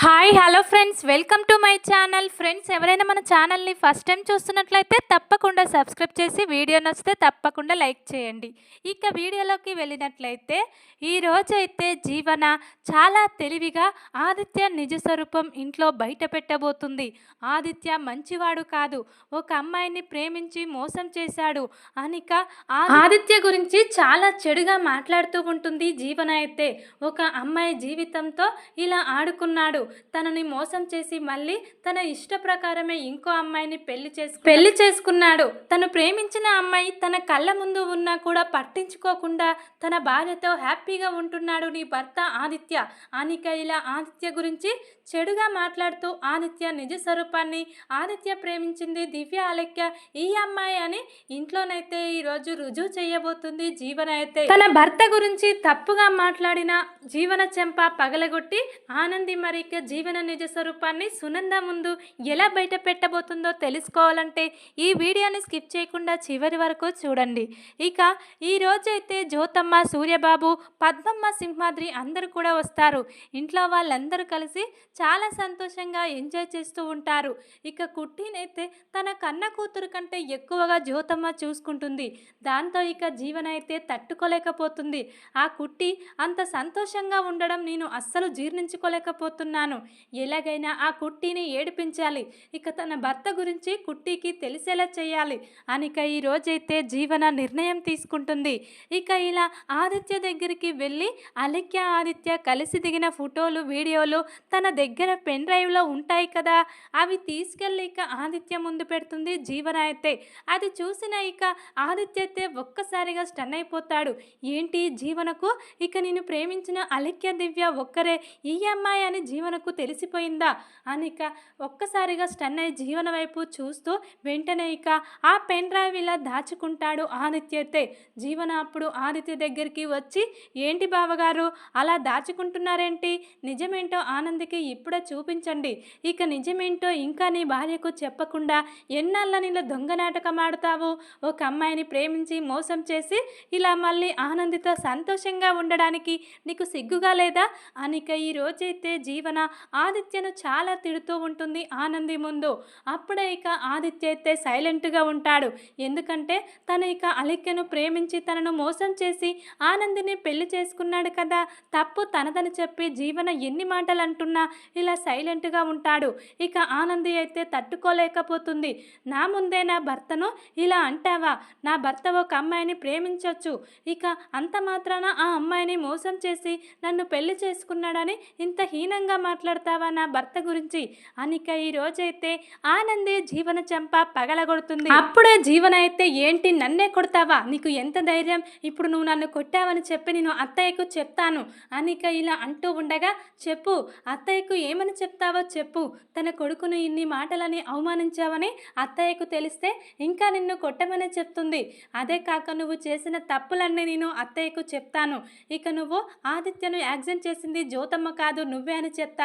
Hi hello friends. Welcome to my channel. Friends ఎవరైనా మన ఛానల్ని ఫస్ట్ టైం చూస్తున్నట్లయితే తప్పకుండా సబ్స్క్రైబ్ చేసి వీడియో నచ్చితే తప్పకుండా లైక్ చేయండి. ఇక వీడియోలోకి వెళ్ళినట్లయితే ఈ జీవన చాలా తెలివిగా ఆదిత్య నిజ స్వరూపం ఇంట్లో బయట పెట్టబోతుంది. ఆదిత్య మంచివాడు కాదు. ఒక అమ్మాయిని ప్రేమించి మోసం చేశాడు అనిక ఆ- ఆదిత్య గురించి చాలా చెడుగా మాట్లాడుతూ ఉంటుంది జీవన అయితే. ఒక అమ్మాయి జీవితంతో ఇలా ఆడుకున్నాడు. తనని మోసం చేసి మళ్ళీ తన ఇష్ట ప్రకారమే ఇంకో అమ్మాయిని పెళ్ళి చేసు పెళ్ళి చేసుకున్నాడు. తను ప్రేమించిన అమ్మాయి తన కళ్ళ ముందు ఉన్నా కూడా పట్టించుకోకుండా తన భార్యతో హ్యాపీగా ఉంటున్నాడు నీ భర్త ఆదిత్య. అనిక ఇలా ఆదిత్య గురించి చెడుగా మాట్లాడుతూ ఆదిత్య నిజ స్వరూపాన్ని ఆదిత్య ప్రేమించింది దివ్య అలెక్య ఈ అమ్మాయి అని ఇంట్లోనైతే ఈరోజు రుజువు చేయబోతుంది జీవన అయితే తన భర్త గురించి తప్పుగా మాట్లాడిన జీవన చెంప పగలగొట్టి ఆనంది మరిక జీవన నిజ స్వరూపాన్ని సునంద ముందు ఎలా బయట పెట్టబోతుందో తెలుసుకోవాలంటే ఈ వీడియోని స్కిప్ చేయకుండా చివరి వరకు చూడండి. ఇక ఈ జ్యోతమ్మ సూర్యబాబు పద్మమ్మ సింహాద్రి అందరూ కూడా వస్తారు. ఇంట్లో వాళ్ళందరూ కలిసి చాలా సంతోషంగా ఎంజాయ్ చేస్తూ ఉంటారు. ఇక కుట్టినైతే తన కన్న కూతురు కంటే ఎక్కువగా జ్యోతమ్మ చూసుకుంటుంది. దాంతో ఇక జీవన అయితే తట్టుకోలేకపోతుంది. ఆ కుట్టి అంత సంతోషంగా ఉండడం నేను అస్సలు జీర్ణించుకోలేకపోతున్నాను. ఎలాగైనా ఆ కుట్టిని ఏడిపించాలి. ఇక తన భర్త గురించి కుట్టికి తెలిసేలా చేయాలి. అనిక ఈ రోజైతే జీవన నిర్ణయం తీసుకుంటుంది. ఇక ఇలా ఆదిత్య దగ్గరికి వెళ్ళి అలెక్య ఆదిత్య కలిసి దిగిన ఫోటోలు వీడియోలు తన దగ్గర పెన్ డ్రైవ్లో ఉంటాయి కదా? అవి తీసుకెళ్ళి ఇక ఆదిత్య ముందు పెడుతుంది జీవన అయితే. అది చూసిన ఇక ఆదిత్య అయితే ఒక్కసారిగా స్టన్ అయిపోతాడు. ఏంటి? జీవనకు? ఇక నేను ప్రేమించిన అలెక్య దివ్య ఒక్కరే. ఈ అమ్మాయి అని జీవన జీవనకు తెలిసిపోయిందా? అని ఇక ఒక్కసారిగా స్టన్ అయి జీవన వైపు చూస్తూ వెంటనే ఇక ఆ పెన్ డ్రైవ్ ఇలా దాచుకుంటాడు ఆదిత్య అయితే జీవన అప్పుడు ఆదిత్య దగ్గరికి వచ్చి ఏంటి బావగారు అలా దాచుకుంటున్నారేంటి? నిజమేంటో ఆనందికి ఇప్పుడే చూపించండి. ఇక నిజమేంటో ఇంకా నీ భార్యకు చెప్పకుండా ఎన్నాళ్ళ నీళ్ళ దొంగ నాటకం ఆడుతావు? ఒక అమ్మాయిని ప్రేమించి మోసం చేసి ఇలా మళ్ళీ ఆనందితో సంతోషంగా ఉండడానికి నీకు సిగ్గుగా లేదా? అనిక ఈ రోజైతే జీవన ఆదిత్యను చాలా తిడుతూ ఉంటుంది ఆనంది ముందు. అప్పుడే ఇక ఆదిత్య అయితే సైలెంట్గా ఉంటాడు. ఎందుకంటే తను ఇక అలిక్యను ప్రేమించి తనను మోసం చేసి ఆనందిని పెళ్ళి చేసుకున్నాడు కదా. తప్పు తనదని చెప్పి జీవన ఎన్ని మాటలు అంటున్నా ఇలా సైలెంట్గా ఉంటాడు. ఇక ఆనంది అయితే తట్టుకోలేకపోతుంది. నా ముందే నా భర్తను ఇలా అంటావా? నా భర్త ఒక అమ్మాయిని ప్రేమించవచ్చు ఇక అంత మాత్రాన ఆ అమ్మాయిని మోసం చేసి నన్ను పెళ్ళి చేసుకున్నాడని ఇంత హీనంగా మాట్లాడతావా నా భర్త గురించి? అనిక ఈ రోజైతే ఆనందే జీవన చెంప పగలగొడుతుంది. అప్పుడే జీవన అయితే ఏంటి నన్నే కొడతావా? నీకు ఎంత ధైర్యం? ఇప్పుడు నువ్వు నన్ను కొట్టావని చెప్పి నేను అత్తయ్యకు చెప్తాను. అనిక ఇలా అంటూ ఉండగా చెప్పు అత్తయ్యకు ఏమని చెప్తావో చెప్పు. తన కొడుకును ఇన్ని మాటలని అవమానించావని అత్తయ్యకు తెలిస్తే ఇంకా నిన్ను కొట్టమని చెప్తుంది. అదే కాక నువ్వు చేసిన తప్పులన్నీ నేను అత్తయ్యకు చెప్తాను. ఇక నువ్వు ఆదిత్యను యాక్సిడెంట్ చేసింది జ్యోతమ్మ కాదు నువ్వే అని చెప్తాను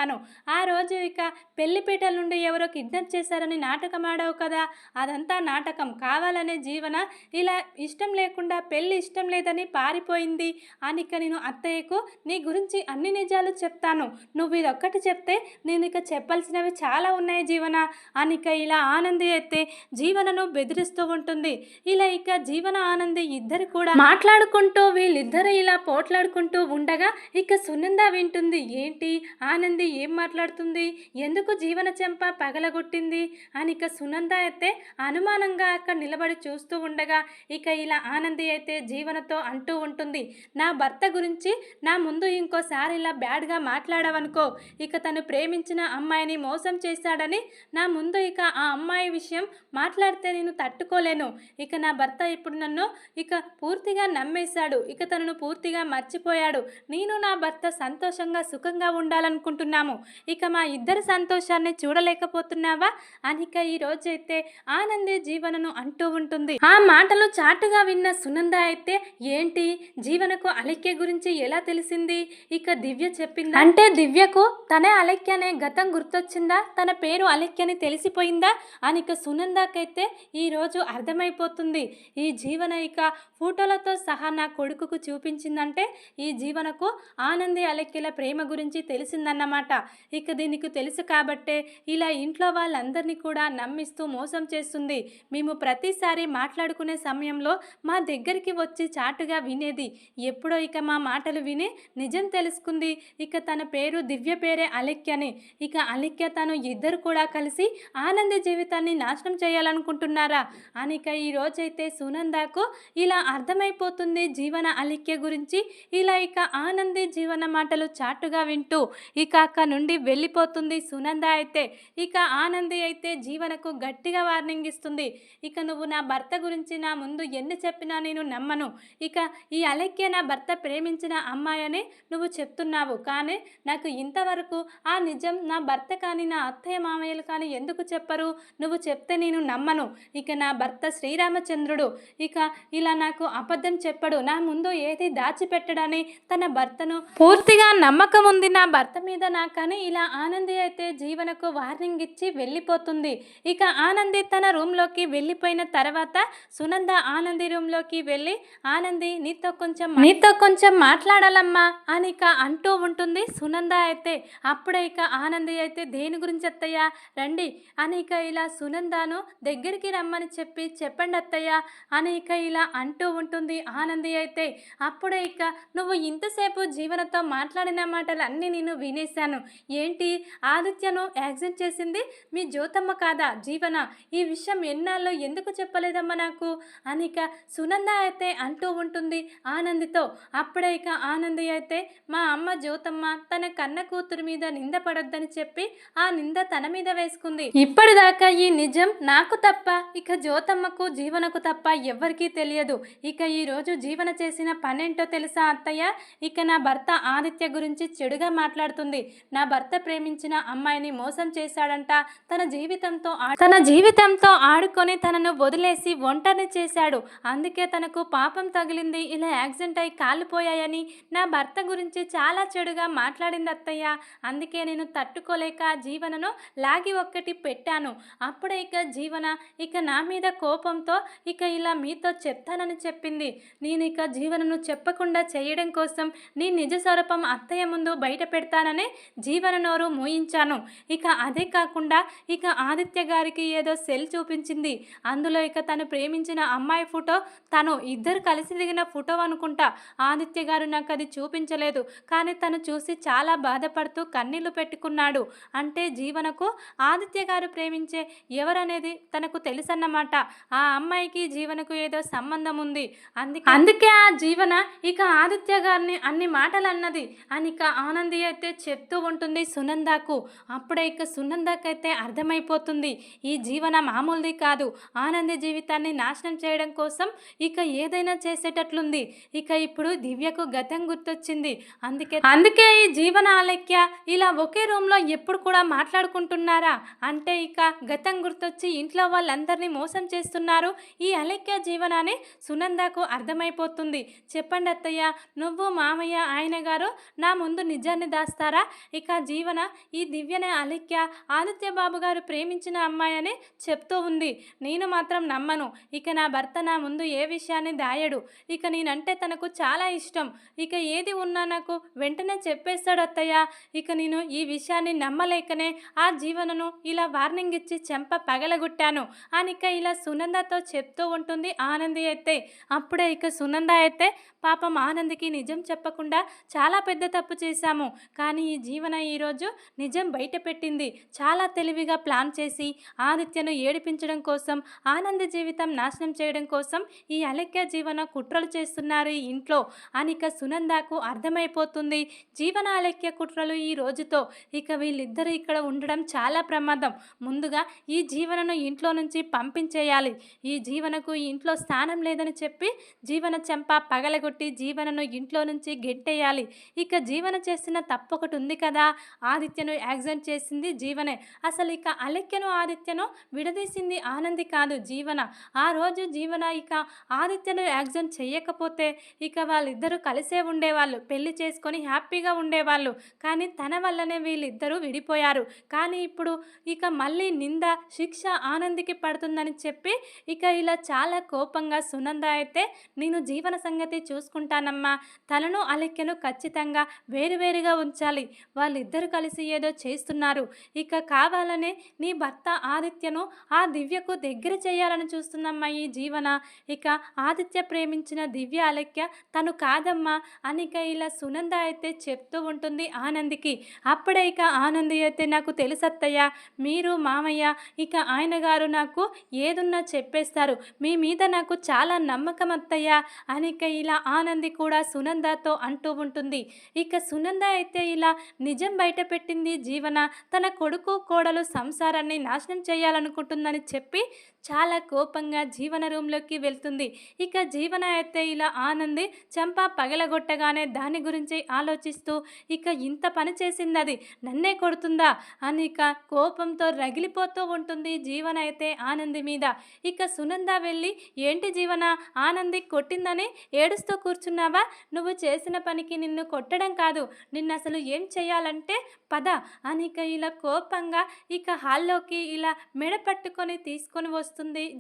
ఆ రోజు ఇక పెళ్ళిపీటల నుండి ఎవరో కిడ్నాప్ చేశారని నాటకం ఆడావు కదా. అదంతా నాటకం. కావాలనే జీవన ఇలా ఇష్టం లేకుండా పెళ్ళి ఇష్టం లేదని పారిపోయింది. అనిక నేను అత్తయ్యకు నీ గురించి అన్ని నిజాలు చెప్తాను. నువ్వు ఇదొక్కటి చెప్తే నేను ఇక చెప్పాల్సినవి చాలా ఉన్నాయి జీవన. అనిక ఇలా ఆనంది అయితే జీవనను బెదిరిస్తూ ఉంటుంది. ఇలా ఇక జీవన ఆనంది ఇద్దరు కూడా మాట్లాడుకుంటూ వీళ్ళిద్దరు ఇలా పోట్లాడుకుంటూ ఉండగా ఇక సునంద వింటుంది. ఏంటి? ఆనంది ఏం మాట్లాడుతుంది ఎందుకు జీవన చెంప పగలగొట్టింది అని ఇక సునంద అయితే అనుమానంగా అక్కడ నిలబడి చూస్తూ ఉండగా ఇక ఇలా ఆనంది అయితే జీవనతో అంటూ ఉంటుంది నా భర్త గురించి నా ముందు ఇంకోసారి ఇలా బ్యాడ్గా మాట్లాడవనుకో ఇక తను ప్రేమించిన అమ్మాయిని మోసం చేశాడని నా ముందు ఇక ఆ అమ్మాయి విషయం మాట్లాడితే నేను తట్టుకోలేను ఇక నా భర్త ఇప్పుడు నన్ను ఇక పూర్తిగా నమ్మేశాడు ఇక తనను పూర్తిగా మర్చిపోయాడు నేను నా భర్త సంతోషంగా సుఖంగా ఉండాలనుకుంటున్నాను. ఉండాలనుకుంటున్నాము ఇక మా ఇద్దరి సంతోషాన్ని చూడలేకపోతున్నావా? అనిక ఈ రోజైతే ఆనందే జీవనను అంటూ ఉంటుంది. ఆ మాటలు చాటుగా విన్న సునంద అయితే ఏంటి? జీవనకు అలెక్య గురించి ఎలా తెలిసింది? ఇక దివ్య చెప్పింది? అంటే దివ్యకు తనే అలెక్య అనే గతం గుర్తొచ్చిందా? తన పేరు అలెక్యని తెలిసిపోయిందా? అనిక సునందాకైతే ఈ రోజు అర్థమైపోతుంది. ఈ జీవన ఇక ఫోటోలతో సహా నా కొడుకుకు చూపించిందంటే ఈ జీవనకు ఆనంది అలెక్యల ప్రేమ గురించి తెలిసిందన్నమాట. అన్నమాట. ఇక దీనికి తెలుసు కాబట్టే ఇలా ఇంట్లో వాళ్ళందరినీ కూడా నమ్మిస్తూ మోసం చేస్తుంది. మేము ప్రతిసారి మాట్లాడుకునే సమయంలో మా దగ్గరికి వచ్చి చాటుగా వినేది. ఎప్పుడో ఇక మా మాటలు విని నిజం తెలుసుకుంది. ఇక తన పేరు దివ్య పేరే అలెక్యని ఇక అలెక్య తను ఇద్దరు కూడా కలిసి ఆనంద జీవితాన్ని నాశనం చేయాలనుకుంటున్నారా? అని ఇక ఈ రోజైతే సునందాకు ఇలా అర్థమైపోతుంది జీవన అలిక్య గురించి. ఇలా ఇక ఆనంది జీవన మాటలు చాటుగా వింటూ ఇక అక్క నుండి వెళ్ళిపోతుంది. సునంద అయితే ఇక ఆనంది అయితే జీవనకు గట్టిగా వార్నింగ్ ఇస్తుంది. ఇక నువ్వు నా భర్త గురించి నా ముందు ఎన్ని చెప్పినా నేను నమ్మను. ఇక ఈ అలెక్య నా భర్త ప్రేమించిన అమ్మాయి అని నువ్వు చెప్తున్నావు. కానీ నాకు ఇంతవరకు ఆ నిజం నా భర్త కానీ నా అత్తయ్య మామయ్యలు కానీ ఎందుకు చెప్పరు? నువ్వు చెప్తే నేను నమ్మను. ఇక నా భర్త శ్రీరామచంద్రుడు. ఇక ఇలా నాకు అబద్ధం చెప్పడు. నా ముందు ఏది దాచిపెట్టడని తన భర్తను పూర్తిగా నమ్మకం ఉంది నా భర్త మీద కానీ ఇలా ఆనంది అయితే జీవనకు వార్నింగ్ ఇచ్చి వెళ్ళిపోతుంది. ఇక ఆనంది తన రూమ్లోకి వెళ్ళిపోయిన తర్వాత సునంద ఆనంది రూమ్లోకి వెళ్ళి ఆనంది నీతో కొంచెం నీతో కొంచెం మాట్లాడాలమ్మా అని ఇక అంటూ ఉంటుంది సునంద అయితే. అప్పుడే ఇక ఆనంది అయితే దేని గురించి అత్తయ్య? రండి అని ఇక ఇలా సునందాను దగ్గరికి రమ్మని చెప్పి చెప్పండి అత్తయ్య అని ఇక ఇలా అంటూ ఉంటుంది ఆనంది అయితే. అప్పుడే ఇక నువ్వు ఇంతసేపు జీవనతో మాట్లాడిన మాటలు అన్నీ నేను వినేశాను. ఏంటి? ఆదిత్యను యాక్సిడెంట్ చేసింది? మీ జ్యోతమ్మ కాదా? జీవన? ఈ విషయం ఎన్నాళ్ళు ఎందుకు చెప్పలేదమ్మా నాకు? అనిక సునంద అయితే అంటూ ఉంటుంది ఆనందితో. అప్పుడే ఇక ఆనంది అయితే మా అమ్మ జ్యోతమ్మ తన కన్న కూతురు మీద నింద పడొద్దని చెప్పి ఆ నింద తన మీద వేసుకుంది. ఇప్పటిదాకా ఈ నిజం నాకు తప్ప ఇక జ్యోతమ్మకు జీవనకు తప్ప ఎవ్వరికీ తెలియదు. ఇక ఈ రోజు జీవన చేసిన పనేంటో తెలుసా అత్తయ్య? ఇక నా భర్త ఆదిత్య గురించి చెడుగా మాట్లాడుతుంది. నా భర్త ప్రేమించిన అమ్మాయిని మోసం చేశాడంట. తన జీవితంతో ఆ- తన జీవితంతో ఆడుకొని తనను వదిలేసి ఒంటరిని చేశాడు. అందుకే తనకు పాపం తగిలింది. ఇలా యాక్సిడెంట్ అయి కాలిపోయాయని నా భర్త గురించి చాలా చెడుగా మాట్లాడింది అత్తయ్య. అందుకే నేను తట్టుకోలేక జీవనను లాగి ఒక్కటి పెట్టాను. అప్పుడే ఇక జీవన ఇక నా మీద కోపంతో ఇక ఇలా మీతో చెప్తానని చెప్పింది. నేను ఇక జీవనను చెప్పకుండా చేయడం కోసం నీ నిజ స్వరూపం అత్తయ్య ముందు బయట పెడతానని జీవన నోరు మూయించాను. ఇక అదే కాకుండా ఇక ఆదిత్య గారికి ఏదో సెల్ చూపించింది. అందులో ఇక తను ప్రేమించిన అమ్మాయి ఫోటో తను ఇద్దరు కలిసి దిగిన ఫోటో అనుకుంటా. ఆదిత్య గారు నాకు అది చూపించలేదు. కానీ తను చూసి చాలా బాధపడుతూ కన్నీళ్ళు పెట్టుకున్నాడు. అంటే జీవనకు ఆదిత్య గారు ప్రేమించే ఎవరనేది తనకు తెలుసన్నమాట. ఆ అమ్మాయికి జీవనకు ఏదో సంబంధం ఉంది. అందుకే అందుకే ఆ జీవన ఇక ఆదిత్య గారిని అన్ని మాటలు అన్నది అని ఇక ఆనంది అయితే చెప్తూ ఉంటుంది సునందాకు. అప్పుడే ఇక సునందాకైతే అర్థమైపోతుంది. ఈ జీవన మామూలుది కాదు. ఆనంది జీవితాన్ని నాశనం చేయడం కోసం ఇక ఏదైనా చేసేటట్లుంది. ఇక ఇప్పుడు దివ్యకు గతం గుర్తొచ్చింది. అందుకే అందుకే ఈ జీవన ఆలక్య ఇలా ఒకే రూమ్లో ఎప్పుడు కూడా మాట్లాడుకుంటున్నారా? అంటే ఇక గతం గుర్తొచ్చి ఇంట్లో వాళ్ళందరినీ మోసం చేస్తున్నారు. ఈ అలక్య జీవనాన్ని సునందాకు అర్థమైపోతుంది. చెప్పండి అత్తయ్య నువ్వు మామయ్య ఆయన గారు నా ముందు నిజాన్ని దాస్తారా? ఇక జీవన ఈ దివ్యనే అలిక్య ఆదిత్య బాబు గారు ప్రేమించిన అమ్మాయి అని చెప్తూ ఉంది. నేను మాత్రం నమ్మను. ఇక నా భర్త నా ముందు ఏ విషయాన్ని దాయడు? ఇక నేనంటే తనకు చాలా ఇష్టం. ఇక ఏది ఉన్నా నాకు వెంటనే చెప్పేస్తాడు అత్తయ్య. ఇక నేను ఈ విషయాన్ని నమ్మలేకనే ఆ జీవనను ఇలా వార్నింగ్ ఇచ్చి చెంప పగలగొట్టాను. అని ఇక ఇలా సునందతో చెప్తూ ఉంటుంది ఆనంది అయితే. అప్పుడే ఇక సునంద అయితే పాపం ఆనందికి నిజం చెప్పకుండా చాలా పెద్ద తప్పు చేశాము. కానీ ఈ జీవన ఈరోజు నిజం బయటపెట్టింది చాలా తెలివిగా ప్లాన్ చేసి ఆదిత్యను ఏడిపించడం కోసం ఆనంద జీవితం నాశనం చేయడం కోసం ఈ అలెక్య జీవన కుట్రలు చేస్తున్నారు ఈ ఇంట్లో. అనిక సునందాకు అర్థమైపోతుంది. జీవన అలెక్య కుట్రలు ఈ రోజుతో ఇక వీళ్ళిద్దరూ ఇక్కడ ఉండడం చాలా ప్రమాదం. ముందుగా ఈ జీవనను ఇంట్లో నుంచి పంపించేయాలి. ఈ జీవనకు ఇంట్లో స్థానం లేదని చెప్పి జీవన చెంప పగలగొట్టి జీవనను ఇంట్లో నుంచి గెట్టేయాలి ఇక జీవన చేసిన తప్పు ఒకటి ఉంది కదా! ఆదిత్యను యాక్సిడెంట్ చేసింది జీవనే. అసలు ఇక అలెక్యను ఆదిత్యను విడదీసింది ఆనంది కాదు జీవన. ఆ రోజు జీవన ఇక ఆదిత్యను యాక్సిడెంట్ చేయకపోతే ఇక వాళ్ళిద్దరూ కలిసే ఉండేవాళ్ళు. పెళ్ళి చేసుకొని హ్యాపీగా ఉండేవాళ్ళు. కానీ తన వల్లనే వీళ్ళిద్దరూ విడిపోయారు. కానీ ఇప్పుడు ఇక మళ్ళీ నింద శిక్ష ఆనందికి పడుతుందని చెప్పి ఇక ఇలా చాలా కోపంగా సునంద అయితే నేను జీవన సంగతి చూసుకుంటానమ్మా. తనను అలెక్యను ఖచ్చితంగా వేరువేరుగా ఉంచాలి. వాళ్ళిద్దరు కలిసి ఏదో చేస్తున్నారు. ఇక కావాలనే నీ భర్త ఆదిత్యను ఆ దివ్యకు దగ్గర చేయాలని చూస్తుందమ్మా ఈ జీవన. ఇక ఆదిత్య ప్రేమించిన దివ్య అలక్య తను కాదమ్మా అనిక ఇలా సునంద అయితే చెప్తూ ఉంటుంది ఆనందికి. అప్పుడే ఇక ఆనంది అయితే నాకు తెలుసత్తయ్య మీరు మామయ్య ఇక ఆయన గారు నాకు ఏదున్నా చెప్పేస్తారు. మీ మీద నాకు చాలా నమ్మకం అత్తయ్య అనిక ఇలా ఆనంది కూడా సునందతో అంటూ ఉంటుంది. ఇక సునంద అయితే ఇలా నిజం బయటపెట్టింది జీవన తన కొడుకు కోడలు సంసారాన్ని నాశనం చేయాలనుకుంటుందని చెప్పి చాలా కోపంగా జీవన రూమ్లోకి వెళ్తుంది. ఇక జీవన అయితే ఇలా ఆనంది చంప పగలగొట్టగానే దాని గురించి ఆలోచిస్తూ ఇక ఇంత పని చేసింది అది నన్నే కొడుతుందా? అని ఇక కోపంతో రగిలిపోతూ ఉంటుంది జీవన అయితే ఆనంది మీద. ఇక సునంద వెళ్ళి ఏంటి జీవన ఆనంది కొట్టిందని ఏడుస్తూ కూర్చున్నావా? నువ్వు చేసిన పనికి నిన్ను కొట్టడం కాదు నిన్ను అసలు ఏం చేయాలంటే పద అని ఇక ఇలా కోపంగా ఇక హాల్లోకి ఇలా మెడ పట్టుకొని తీసుకొని వస్తుంది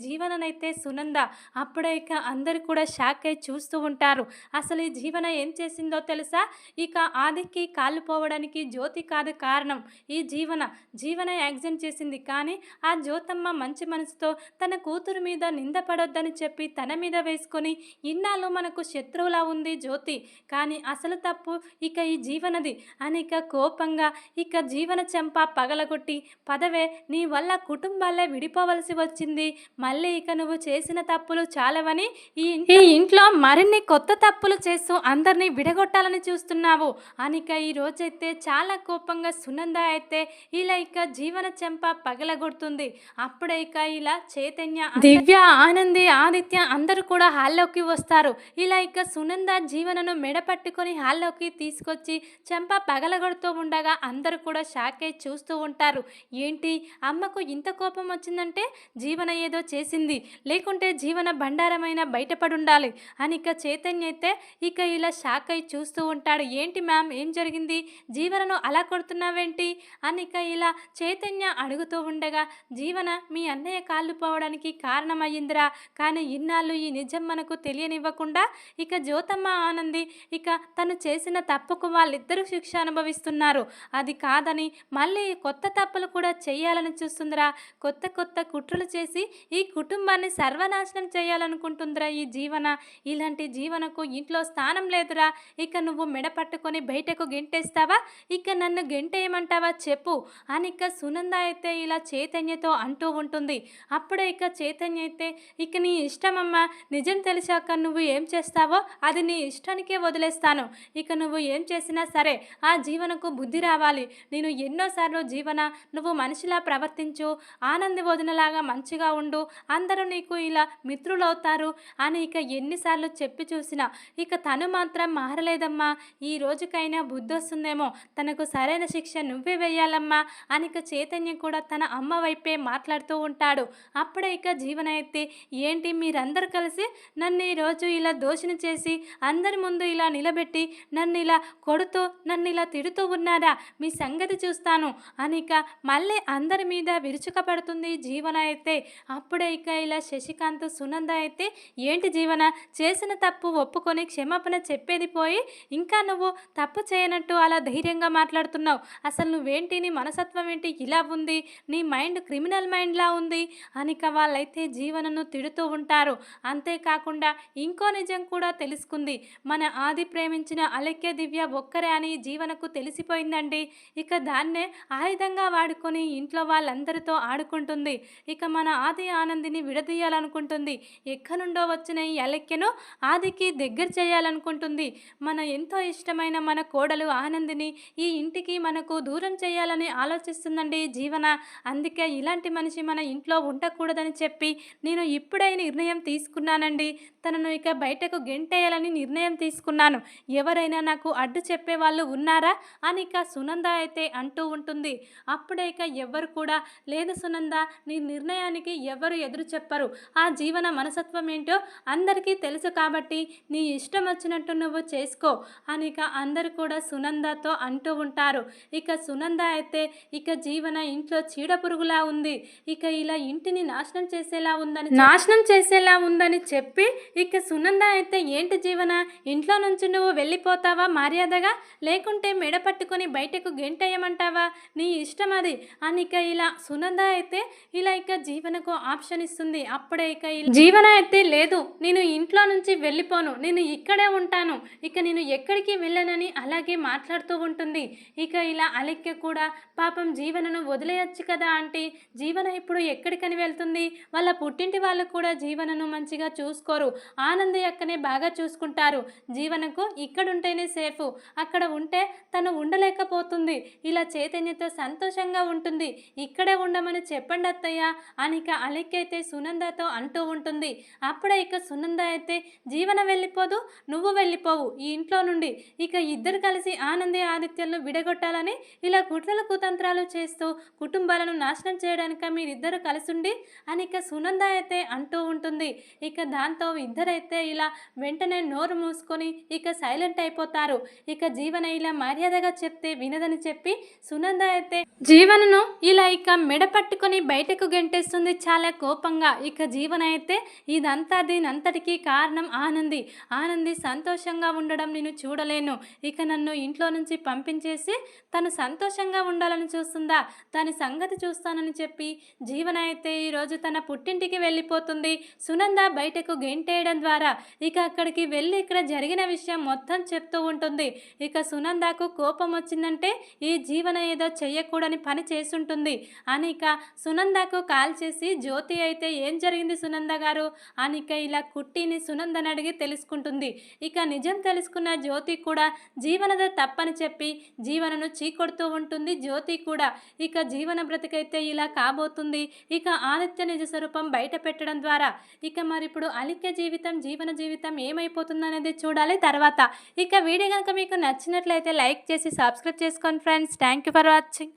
జీవననైతే సునంద. అప్పుడే ఇక అందరు కూడా షాక్ అయి చూస్తూ ఉంటారు. అసలు ఈ జీవన ఏం చేసిందో తెలుసా? ఇక ఆదికి కాళ్ళు పోవడానికి జ్యోతి కాదు కారణం ఈ జీవన. జీవన యాక్సిడెంట్ చేసింది కానీ ఆ జ్యోతమ్మ మంచి మనసుతో తన కూతురు మీద నింద పడొద్దని చెప్పి తన మీద వేసుకొని ఇన్నాళ్ళు మనకు శత్రువులా ఉంది జ్యోతి. కానీ అసలు తప్పు ఇక ఈ జీవనది అని ఇక కోపంగా ఇక జీవన చెంప పగలగొట్టి పదవే నీ వల్ల కుటుంబాలే విడిపోవలసి వచ్చింది. మళ్ళీ ఇక నువ్వు చేసిన తప్పులు చాలవని ఈ ఈ ఇంట్లో మరిన్ని కొత్త తప్పులు చేస్తూ అందరినీ విడగొట్టాలని చూస్తున్నావు. అనిక ఈ రోజైతే చాలా కోపంగా సునంద అయితే ఇలా ఇక జీవన చెంప పగలగొడుతుంది. అప్పుడే ఇక ఇలా చైతన్య దివ్య ఆనంది ఆదిత్య అందరూ కూడా హాల్లోకి వస్తారు. ఇలా ఇక సునంద జీవనను మెడ పట్టుకొని హాల్లోకి తీసుకొచ్చి చెంప పగలగొడుతూ ఉండగా అందరూ కూడా షాక్ అయి చూస్తూ ఉంటారు. ఏంటి? అమ్మకు ఇంత కోపం వచ్చిందంటే జీవన ఏదో చేసింది. లేకుంటే జీవన భండారమైన బయటపడుండాలి. అని ఇక చైతన్య అయితే ఇక ఇలా షాక్ అయి చూస్తూ ఉంటాడు. ఏంటి మ్యామ్? ఏం జరిగింది? జీవనను అలా కొడుతున్నావేంటి? అని ఇక ఇలా చైతన్య అడుగుతూ ఉండగా జీవన మీ అన్నయ్య కాళ్ళు పోవడానికి కారణమయ్యిందిరా. కానీ ఇన్నాళ్ళు ఈ నిజం మనకు తెలియనివ్వకుండా ఇక జ్యోతమ్మ ఆనంది ఇక తను చేసిన తప్పుకు వాళ్ళిద్దరూ శిక్ష అనుభవిస్తున్నారు. అది కాదని మళ్ళీ కొత్త తప్పులు కూడా చేయాలని చూస్తుందిరా. కొత్త కొత్త కుట్రలు చేసి ఈ కుటుంబాన్ని సర్వనాశనం చేయాలనుకుంటుందిరా ఈ జీవన. ఇలాంటి జీవనకు ఇంట్లో స్థానం లేదురా. ఇక నువ్వు మెడ పట్టుకొని బయటకు గెంటేస్తావా? ఇక నన్ను గెంటేయమంటావా చెప్పు. అని ఇక సునంద అయితే ఇలా చైతన్యతో అంటూ ఉంటుంది. అప్పుడే ఇక చైతన్య అయితే ఇక నీ ఇష్టమమ్మా. నిజం తెలిసాక నువ్వు ఏం చేస్తావో అది నీ ఇష్టానికే వదిలేస్తాను. ఇక నువ్వు ఏం చేసినా సరే ఆ జీవనకు బుద్ధి రావాలి. నేను ఎన్నోసార్లు జీవన నువ్వు మనిషిలా ప్రవర్తించు. ఆనంది వదినలాగా మంచిగా ఉండు. అందరూ నీకు ఇలా మిత్రులవుతారు అని ఇక ఎన్నిసార్లు చెప్పి చూసినా ఇక తను మాత్రం మారలేదమ్మా. ఈ రోజుకైనా బుద్ధి వస్తుందేమో తనకు సరైన శిక్ష నువ్వే వేయాలమ్మా అని ఇక చైతన్యం కూడా తన అమ్మ వైపే మాట్లాడుతూ ఉంటాడు. అప్పుడే ఇక జీవన అయితే ఏంటి మీరందరూ కలిసి నన్ను ఈరోజు ఇలా దోషిని చేసి అందరి ముందు ఇలా నిలబెట్టి నన్ను ఇలా కొడుతూ నన్ను ఇలా తిడుతూ ఉన్నారా? మీ సంగతి చూస్తాను అని ఇక మళ్ళీ అందరి మీద విరుచుకపడుతుంది జీవన అయితే అప్పుడే ఇక ఇలా శశికాంత్ సునంద అయితే ఏంటి జీవన? చేసిన తప్పు ఒప్పుకొని క్షమాపణ చెప్పేది పోయి ఇంకా నువ్వు తప్పు చేయనట్టు అలా ధైర్యంగా మాట్లాడుతున్నావు. అసలు నువ్వేంటి? నీ మనసత్వం ఏంటి? ఇలా ఉంది. నీ మైండ్ క్రిమినల్ మైండ్లా ఉంది అనిక వాళ్ళైతే జీవనను తిడుతూ ఉంటారు. అంతేకాకుండా ఇంకో నిజం కూడా తెలుసుకుంది. మన ఆది ప్రేమించిన అలక్య దివ్య ఒక్కరే అని జీవనకు తెలిసిపోయిందండి. ఇక దాన్నే ఆయుధంగా వాడుకొని ఇంట్లో వాళ్ళందరితో ఆడుకుంటుంది. ఇక మన ఆది ఆనందిని విడదీయాలనుకుంటుంది. ఎక్కడి నుండో వచ్చిన ఈ అలెక్కెను ఆదికి దగ్గర చేయాలనుకుంటుంది. మన ఎంతో ఇష్టమైన మన కోడలు ఆనందిని ఈ ఇంటికి మనకు దూరం చేయాలని ఆలోచిస్తుందండి జీవన. అందుకే ఇలాంటి మనిషి మన ఇంట్లో ఉండకూడదని చెప్పి నేను ఇప్పుడే నిర్ణయం తీసుకున్నానండి. తనను ఇక బయటకు గెంటేయాలని నిర్ణయం తీసుకున్నాను. ఎవరైనా నాకు అడ్డు చెప్పే వాళ్ళు ఉన్నారా? అని ఇక సునంద అయితే అంటూ ఉంటుంది. అప్పుడే ఇక ఎవ్వరు కూడా లేదు సునంద నీ నిర్ణయానికి ఎవరు ఎదురు చెప్పరు. ఆ జీవన మనసత్వం ఏంటో అందరికీ తెలుసు కాబట్టి నీ ఇష్టం వచ్చినట్టు నువ్వు చేసుకో అని ఇక అందరు కూడా సునందతో అంటూ ఉంటారు. ఇక సునంద అయితే ఇక జీవన ఇంట్లో చీడ పురుగులా ఉంది. ఇక ఇలా ఇంటిని నాశనం చేసేలా ఉందని నాశనం చేసేలా ఉందని చెప్పి ఇక సునంద అయితే ఏంటి జీవన? ఇంట్లో నుంచి నువ్వు వెళ్ళిపోతావా మర్యాదగా? లేకుంటే మెడ పట్టుకొని బయటకు గెంటేయమంటావా? నీ ఇష్టం అది అని ఇక ఇలా సునంద అయితే ఇలా ఇక జీవన జీవనకు ఆప్షన్ ఇస్తుంది. అప్పుడే ఇక జీవన అయితే లేదు. నేను ఇంట్లో నుంచి వెళ్ళిపోను. నేను ఇక్కడే ఉంటాను. ఇక నేను ఎక్కడికి వెళ్ళనని అలాగే మాట్లాడుతూ ఉంటుంది. ఇక ఇలా అలెక్క కూడా పాపం జీవనను వదిలేయచ్చు కదా అంటే జీవన ఇప్పుడు ఎక్కడికని వెళ్తుంది? వాళ్ళ పుట్టింటి వాళ్ళు కూడా జీవనను మంచిగా చూసుకోరు. ఆనంది అక్కనే బాగా చూసుకుంటారు. జీవనకు ఇక్కడ ఉంటేనే సేఫ్. అక్కడ ఉంటే తను ఉండలేకపోతుంది. ఇలా చైతన్యతో సంతోషంగా ఉంటుంది. ఇక్కడే ఉండమని చెప్పండి అత్తయ్య అని ఇక అలెక్కి అయితే సునందతో అంటూ ఉంటుంది. అప్పుడే ఇక సునంద అయితే జీవన వెళ్ళిపోదు నువ్వు వెళ్ళిపోవు ఈ ఇంట్లో నుండి. ఇక ఇద్దరు కలిసి ఆనంది ఆదిత్యలను విడగొట్టాలని ఇలా కుట్రల కుతంత్రాలు చేస్తూ కుటుంబాలను నాశనం చేయడానిక మీరిద్దరు కలిసిండి అని ఇక సునంద అయితే అంటూ ఉంటుంది. ఇక దాంతో ఇద్దరైతే ఇలా వెంటనే నోరు మూసుకొని ఇక సైలెంట్ అయిపోతారు. ఇక జీవన ఇలా మర్యాదగా చెప్తే వినదని చెప్పి సునంద అయితే జీవనను ఇలా ఇక మెడ పట్టుకొని బయటకు గెంటేస్తుంది చాలా కోపంగా. ఇక జీవన అయితే ఇదంతా దీనంతటికీ కారణం ఆనంది. ఆనంది సంతోషంగా ఉండడం నేను చూడలేను. ఇక నన్ను ఇంట్లో నుంచి పంపించేసి తను సంతోషంగా ఉండాలని చూస్తుందా? దాని సంగతి చూస్తానని చెప్పి జీవన అయితే ఈరోజు తన పుట్టింటికి వెళ్ళిపోతుంది. సునంద బయటకు గెంటేయడం ద్వారా ఇక అక్కడికి వెళ్ళి ఇక్కడ జరిగిన విషయం మొత్తం చెప్తూ ఉంటుంది. ఇక సునందకు కోపం వచ్చిందంటే ఈ జీవన ఏదో చెయ్యకూడని పని చేసుంటుంది అని ఇక సునందకు కాల్ చేసి జ్యోతి అయితే ఏం జరిగింది సునంద గారు? అని ఇక ఇలా కుట్టిని సునందని అడిగి తెలుసుకుంటుంది. ఇక నిజం తెలుసుకున్న జ్యోతి కూడా జీవనద తప్పని చెప్పి జీవనను చీకొడుతూ ఉంటుంది జ్యోతి కూడా. ఇక జీవన బ్రతికైతే ఇలా కాబోతుంది. ఇక ఆదిత్య నిజ స్వరూపం బయట పెట్టడం ద్వారా. ఇక మరి ఇప్పుడు అలిక్య జీవితం జీవన జీవితం ఏమైపోతుంది అనేది చూడాలి తర్వాత. ఇక వీడియో కనుక మీకు నచ్చినట్లయితే లైక్ చేసి సబ్స్క్రైబ్ చేసుకోండి friends. Thank you for watching.